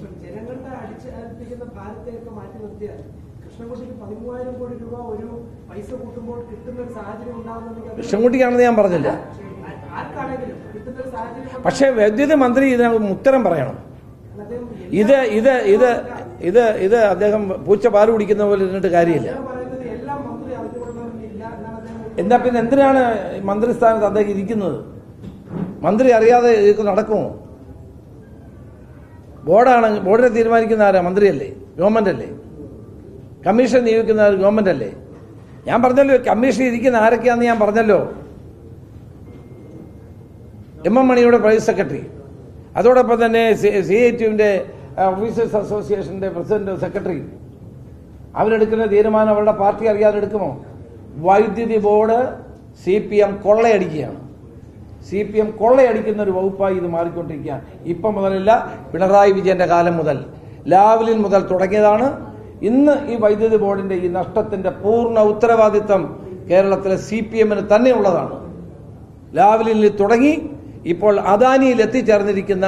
പ്രശ്നം. ജനങ്ങളുടെ അടിച്ചേൽപ്പിക്കുന്ന ഭാരത്തെയൊക്കെ മാറ്റി നിർത്തിയാൽ കൃഷ്ണൻകുട്ടിക്ക് പതിമൂവായിരം കോടി രൂപ ഒരു പൈസ കൂട്ടുമ്പോൾ കിട്ടുന്ന ഒരു സാഹചര്യം അത് കൃഷ്ണൻകുട്ടിയാണെന്ന് ഞാൻ പറഞ്ഞില്ല. ആർക്കാണെങ്കിലും കിട്ടുന്ന ഒരു സാഹചര്യം പക്ഷേ വൈദ്യുതി മന്ത്രി ഇതിന് ഉത്തരം പറയണം. ഇത് ഇത് ഇത് ഇത് ഇത് അദ്ദേഹം പൂച്ച പാൽ കുടിക്കുന്ന പോലെ ഇരുന്നിട്ട് കാര്യമില്ല. എന്താ പിന്നെ എന്തിനാണ് മന്ത്രിസ്ഥാനത്ത് അദ്ദേഹം ഇരിക്കുന്നത്? മന്ത്രി അറിയാതെ ഇത് നടക്കുമോ? ബോർഡാണ് ബോർഡിനെ തീരുമാനിക്കുന്ന ആരാ? മന്ത്രിയല്ലേ? ഗവൺമെന്റ് അല്ലേ കമ്മീഷൻ നിയോഗിക്കുന്ന ഗവൺമെന്റ് അല്ലേ ഞാൻ പറഞ്ഞല്ലോ കമ്മീഷൻ ഇരിക്കുന്ന ആരൊക്കെയാന്ന് ഞാൻ പറഞ്ഞല്ലോ. എം എം മണിയുടെ പ്രൈസ് സെക്രട്ടറി. അതോടൊപ്പം തന്നെ സി ഐ ടിയുവിന്റെ ഓഫീസേഴ്സ് അസോസിയേഷന്റെ പ്രസിഡന്റ് സെക്രട്ടറി. അവരെടുക്കുന്ന തീരുമാനം അവരുടെ പാർട്ടി അറിയാതെ എടുക്കുമോ? വൈദ്യുതി ബോർഡ് സി പി എം കൊള്ളയടിക്കുകയാണ്. സി പി എം കൊള്ളയടിക്കുന്ന ഒരു വകുപ്പായി ഇത് മാറിക്കൊണ്ടിരിക്കുകയാണ്. ഇപ്പം മുതലല്ല പിണറായി വിജയന്റെ കാലം മുതൽ. ലാവലിൻ മുതൽ തുടങ്ങിയതാണ്. ഇന്ന് ഈ വൈദ്യുതി ബോർഡിന്റെ ഈ നഷ്ടത്തിന്റെ പൂർണ ഉത്തരവാദിത്തം കേരളത്തിലെ സി പി എമ്മിന് തന്നെയുള്ളതാണ്. ലാവലിനിൽ തുടങ്ങി ഇപ്പോൾ അദാനിയിൽ എത്തിച്ചേർന്നിരിക്കുന്ന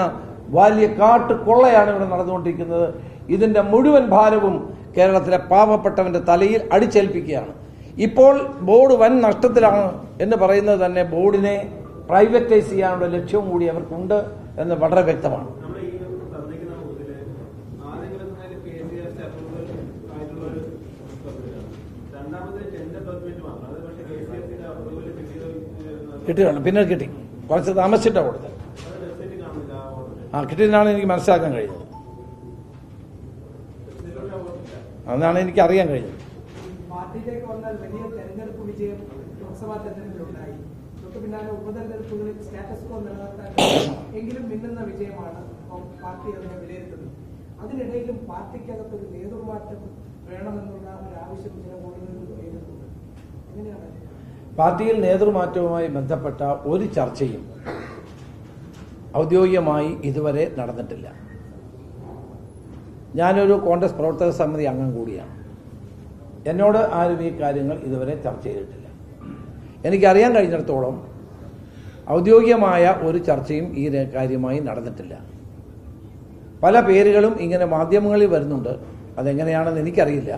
വലിയ കാട്ട് കൊള്ളയാണ് ഇവിടെ നടന്നുകൊണ്ടിരിക്കുന്നത്. ഇതിന്റെ മുഴുവൻ ഭാരവും കേരളത്തിലെ പാവപ്പെട്ടവന്റെ തലയിൽ അടിച്ചേൽപ്പിക്കുകയാണ്. ഇപ്പോൾ ബോർഡ് വൻ നഷ്ടത്തിലാണ് എന്ന് പറയുന്നത് തന്നെ ബോർഡിനെ പ്രൈവറ്റൈസ് ചെയ്യാനുള്ള ലക്ഷ്യവും കൂടി അവർക്കുണ്ട് എന്ന് വളരെ വ്യക്തമാണ്. കിട്ടിയതാണ്. പിന്നെ കിട്ടി. കുറച്ച് താമസിച്ചിട്ടാണ് കൊടുത്തത്. ആ കിട്ടിയതാണ് കിട്ടിയതിനാണ് എനിക്ക് മനസ്സിലാക്കാൻ കഴിഞ്ഞത്. അതാണ് എനിക്ക് അറിയാൻ കഴിഞ്ഞത്. പാർട്ടിയിലേക്ക് വന്ന വലിയ തെരഞ്ഞെടുപ്പ് വിജയം ലോക്സഭാ തെരഞ്ഞെടുപ്പിലുണ്ടായി. തൊട്ട് പിന്നാലെ ഉപതെരഞ്ഞെടുപ്പുകളിൽ സ്റ്റാറ്റസ് കോ നിലനിർത്താൻ എങ്കിലും മിന്നുന്ന വിജയമാണ് പാർട്ടി അതിനെ വിലയിരുത്തുന്നത്. അതിനിടയിലും പാർട്ടിക്കകത്ത് ഒരു നേതൃമാറ്റം വേണമെന്നുള്ള ഒരു ആവശ്യം ചില വോട്ടുകളിൽ ഉയരുന്നുണ്ട്. എങ്ങനെയാണ്? പാർട്ടിയിൽ നേതൃമാറ്റവുമായി ബന്ധപ്പെട്ട ഒരു ചർച്ചയും ഔദ്യോഗികമായി ഇതുവരെ നടന്നിട്ടില്ല. ഞാനൊരു കോൺഗ്രസ് പ്രവർത്തക സമിതി അംഗം കൂടിയാണ്. എന്നോട് ആരും ഈ കാര്യങ്ങൾ ഇതുവരെ ചർച്ച ചെയ്തിട്ടില്ല. എനിക്കറിയാൻ കഴിഞ്ഞിടത്തോളം ഔദ്യോഗികമായ ഒരു ചർച്ചയും ഈ കാര്യമായി നടന്നിട്ടില്ല. പല പേരുകളും ഇങ്ങനെ മാധ്യമങ്ങളിൽ വരുന്നുണ്ട്. അതെങ്ങനെയാണെന്ന് എനിക്കറിയില്ല.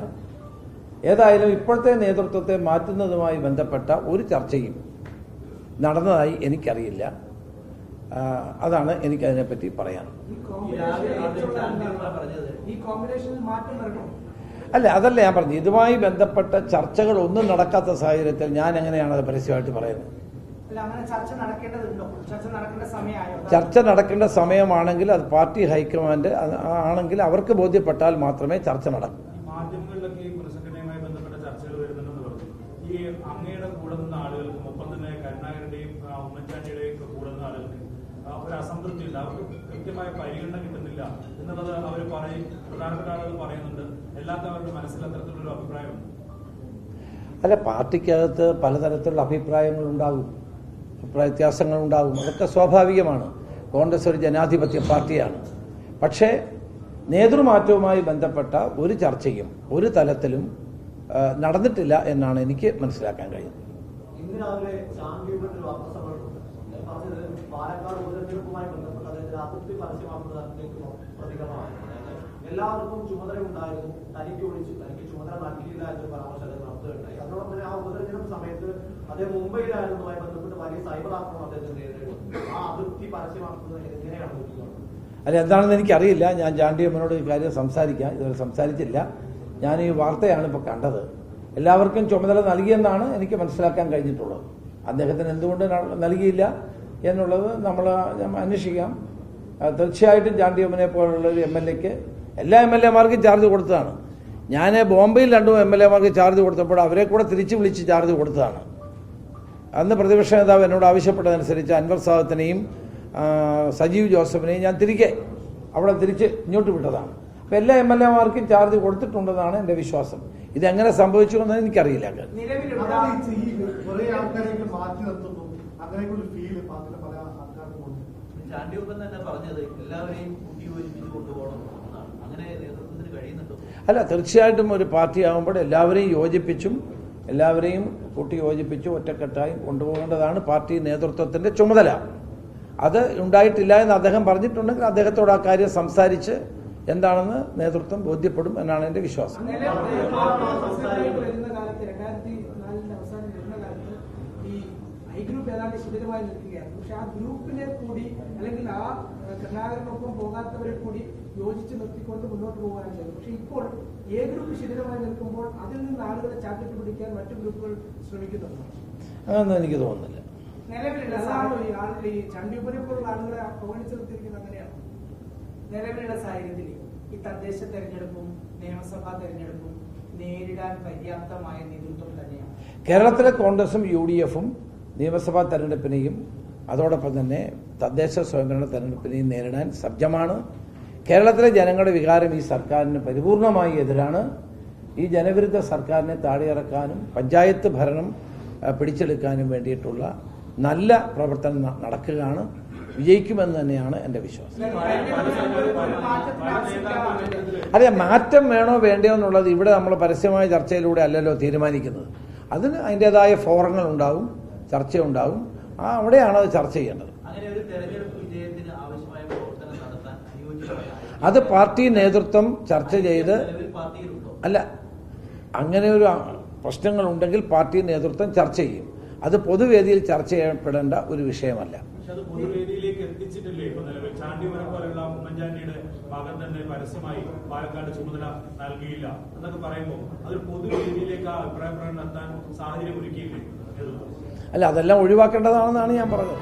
ഏതായാലും ഇപ്പോഴത്തെ നേതൃത്വത്തെ മാറ്റുന്നതുമായി ബന്ധപ്പെട്ട ഒരു ചർച്ചയും നടന്നതായി എനിക്കറിയില്ല. അതാണ് എനിക്ക് അതിനെപ്പറ്റി പറയാൻ അല്ല അതല്ല ഞാൻ പറഞ്ഞു ഇതുമായി ബന്ധപ്പെട്ട ചർച്ചകൾ ഒന്നും നടക്കാത്ത സാഹചര്യത്തിൽ ഞാൻ എങ്ങനെയാണ് അത് പരസ്യമായിട്ട് പറയുന്നത്? ചർച്ച നടക്കേണ്ടതുണ്ടോ? ചർച്ച നടക്കേണ്ട സമയമായോ? ചർച്ച നടക്കേണ്ട സമയമാണെങ്കിൽ അത് പാർട്ടി ഹൈക്കമാൻഡ് ആണെങ്കിൽ അവർക്ക് ബോധ്യപ്പെട്ടാൽ മാത്രമേ ചർച്ച നടക്കൂ. അങ്ങയുടെ കൂടെ നിന്ന ആളുകൾക്ക് ഒപ്പം തന്നെ കരുണാകരന്റെയും ആ, ഉമ്മൻചാണ്ടിയുടെയും ഒക്കെ കൂടെ നിന്ന ആളുകൾക്ക് ആ, ഒരു അവർക്ക് കൃത്യമായ പരിഗണന കിട്ടുന്നില്ല എന്നുള്ളത് അവർ പറയും പ്രധാനപ്പെട്ട ആളുകൾ പറയുന്നുണ്ട്. എല്ലാത്തവരുടെ മനസ്സിൽ അത്തരത്തിലുള്ള ഒരു അഭിപ്രായമുണ്ട്. അല്ല പാർട്ടിക്കകത്ത് പലതരത്തിലുള്ള അഭിപ്രായങ്ങൾ ഉണ്ടാകും. വ്യത്യാസങ്ങൾ ഉണ്ടാകും അതൊക്കെ സ്വാഭാവികമാണ്. കോൺഗ്രസ് ഒരു ജനാധിപത്യ പാർട്ടിയാണ്. പക്ഷേ നേതൃമാറ്റവുമായി ബന്ധപ്പെട്ട ഒരു ചർച്ചയും ഒരു തലത്തിലും നടന്നിട്ടില്ല എന്നാണ് എനിക്ക് മനസ്സിലാക്കാൻ കഴിയുന്നത്. എല്ലാവർക്കും ചുമതല ഉണ്ടായിരുന്നു തനിക്ക് വിളിച്ചു തനിക്ക് ചുമതല നൽകിയില്ല എന്നൊരു പരാമർശം നടത്തുകയുണ്ടായി. അതോടൊപ്പം തന്നെ ആ ഉപതെരഞ്ഞെടുപ്പ് സമയത്ത് അദ്ദേഹം മുംബൈയിലായിരുന്നതുമായി ബന്ധപ്പെട്ട് വലിയ സൈബർ ആക്രമണം അദ്ദേഹത്തിന് നേരിടുന്നു ആ അതിർത്തി പരസ്യമാക്കുന്നത് എങ്ങനെയാണ് അല്ല എന്താണെന്ന് എനിക്കറിയില്ല. ഞാൻ ജാണ്ടി അമ്മനോട് ഈ കാര്യം സംസാരിക്കാം. ഇതുവരെ സംസാരിച്ചില്ല. ഞാൻ ഈ വാർത്തയാണ് ഇപ്പോൾ കണ്ടത്. എല്ലാവർക്കും ചുമതല നൽകിയെന്നാണ് എനിക്ക് മനസ്സിലാക്കാൻ കഴിഞ്ഞിട്ടുള്ളത്. അദ്ദേഹത്തിന് എന്തുകൊണ്ട് നൽകിയില്ല എന്നുള്ളത് നമ്മൾ അന്വേഷിക്കാം. തീർച്ചയായിട്ടും ജാണ്ടി അമ്മനെ പോലുള്ള ഒരു എം എൽ എക്ക് എല്ലാ എം എൽ എമാർക്കും ചാർജ് കൊടുത്തതാണ്. ഞാൻ ബോംബെയിൽ രണ്ടും എം എൽ എമാർക്ക് ചാർജ് കൊടുത്തപ്പോൾ അവരെ കൂടെ തിരിച്ചു വിളിച്ച് ചാർജ് കൊടുത്തതാണ്. അന്ന് പ്രതിപക്ഷ നേതാവ് എന്നോട് ആവശ്യപ്പെട്ടതനുസരിച്ച് അൻവർ സാദത്തിനെയും സജീവ് ജോസഫിനെയും ഞാൻ തിരികെ അവിടെ തിരിച്ച് ഇങ്ങോട്ട് വിട്ടതാണ്. അപ്പം എല്ലാ എം എൽ എമാർക്കും ചാർജ് കൊടുത്തിട്ടുണ്ടെന്നാണ് എന്റെ വിശ്വാസം. ഇതെങ്ങനെ സംഭവിച്ചു എന്ന് എനിക്കറിയില്ല ചാണ്ടിയൊപ്പം തന്നെ പറഞ്ഞത് എല്ലാവരെയും കൂട്ടി യോജിപ്പിച്ച് കൊണ്ടുപോകണം. അല്ല തീർച്ചയായിട്ടും ഒരു പാർട്ടി ആകുമ്പോൾ എല്ലാവരെയും യോജിപ്പിച്ചും എല്ലാവരെയും കൂട്ടി യോജിപ്പിച്ചും ഒറ്റക്കെട്ടായും കൊണ്ടുപോകേണ്ടതാണ് പാർട്ടി നേതൃത്വത്തിന്റെ ചുമതല. അത് ഉണ്ടായിട്ടില്ല എന്ന് അദ്ദേഹം പറഞ്ഞിട്ടുണ്ടെങ്കിൽ അദ്ദേഹത്തോട് ആ കാര്യം സംസാരിച്ച് എന്താണെന്ന് നേതൃത്വം ബോധ്യപ്പെടും എന്നാണ് എന്റെ വിശ്വാസം. ഈ ഐ ഗ്രൂപ്പ് ഏതാണ്ട് ശിഥിലമായി നിൽക്കുകയാണ് പക്ഷെ ആ ഗ്രൂപ്പിനെ കൂടി അല്ലെങ്കിൽ ആ ഏഹ്, കരുണാകരനൊപ്പം പോകാത്തവരെ കൂടി യോജിച്ച് നിർത്തിക്കൊണ്ട് മുന്നോട്ട് പോകാനാണ് ചെയ്തത്. പക്ഷെ ഇപ്പോൾ എ ഗ്രൂപ്പ് ശിഥിലമായി നിൽക്കുമ്പോൾ അതിൽ നിന്ന് ആളുകളെ ചാക്കിട്ട് പിടിക്കാൻ മറ്റു ഗ്രൂപ്പുകൾ ശ്രമിക്കുന്നുണ്ട്? അതൊന്നും എനിക്ക് തോന്നുന്നില്ല. നിലവിലുള്ള ഈ ആളുകൾ ഈ ചണ്ടിയപ്പനെ പോലുള്ള ആളുകളെ അവഗണിച്ച് നിർത്തിയിരിക്കുന്നത് അങ്ങനെയാണ്? നിലവിലുള്ള സാഹചര്യത്തിൽ ഈ തദ്ദേശ തെരഞ്ഞെടുപ്പും നിയമസഭാ തെരഞ്ഞെടുപ്പും നേരിടാൻ പര്യാപ്തമായ നേതൃത്വം തന്നെയാണ്? കേരളത്തിലെ കോൺഗ്രസും യു ഡി എഫും നിയമസഭാ തെരഞ്ഞെടുപ്പിനെയും അതോടൊപ്പം തന്നെ തദ്ദേശ സ്വയംഭരണ തെരഞ്ഞെടുപ്പിനെയും നേരിടാൻ സജ്ജമാണ്. കേരളത്തിലെ ജനങ്ങളുടെ വികാരം ഈ സർക്കാരിന് പരിപൂർണമായി എതിരാണ്. ഈ ജനവിരുദ്ധ സർക്കാരിനെ താഴെയിറക്കാനും പഞ്ചായത്ത് ഭരണം പിടിച്ചെടുക്കാനും വേണ്ടിയിട്ടുള്ള നല്ല പ്രവർത്തനം നടക്കുകയാണ്. വിജയിക്കുമെന്ന് തന്നെയാണ് എന്റെ വിശ്വാസം. അതെ മാറ്റം വേണോ വേണ്ടയോ എന്നുള്ളത് ഇവിടെ നമ്മൾ പരസ്യമായ ചർച്ചയിലൂടെ അല്ലല്ലോ തീരുമാനിക്കുന്നത്. അതിന് അതിന്റെതായ ഫോറങ്ങൾ ഉണ്ടാവും. ചർച്ചയുണ്ടാവും. ആ അവിടെയാണ് അത് ചർച്ച ചെയ്യേണ്ടത്. അത് പാർട്ടി നേതൃത്വം ചർച്ച ചെയ്ത് അല്ല അങ്ങനെ ഒരു പ്രശ്നങ്ങൾ ഉണ്ടെങ്കിൽ പാർട്ടി നേതൃത്വം ചർച്ച ചെയ്യും. അത് പൊതുവേദിയിൽ ചർച്ച ചെയ്യപ്പെടേണ്ട ഒരു വിഷയമല്ല. പൊതുവേദിയിലേക്ക് എത്തിച്ചിട്ടില്ലേ ഇപ്പൊ നിലവിൽ? ചാണ്ടിമരം പോലുള്ള ഉമ്മൻചാണ്ടിയുടെ ഭാഗം തന്നെ പരസ്യമായി പാലക്കാട് ചുമതല നൽകിയില്ല എന്നൊക്കെ പറയുമ്പോൾ അതൊരു പൊതുവേദിയിലേക്ക് ആ അഭിപ്രായ പ്രകടനം സാഹചര്യം ഒരുക്കിയില്ലേ? അല്ല അതെല്ലാം ഒഴിവാക്കേണ്ടതാണെന്നാണ് ഞാൻ പറഞ്ഞത്.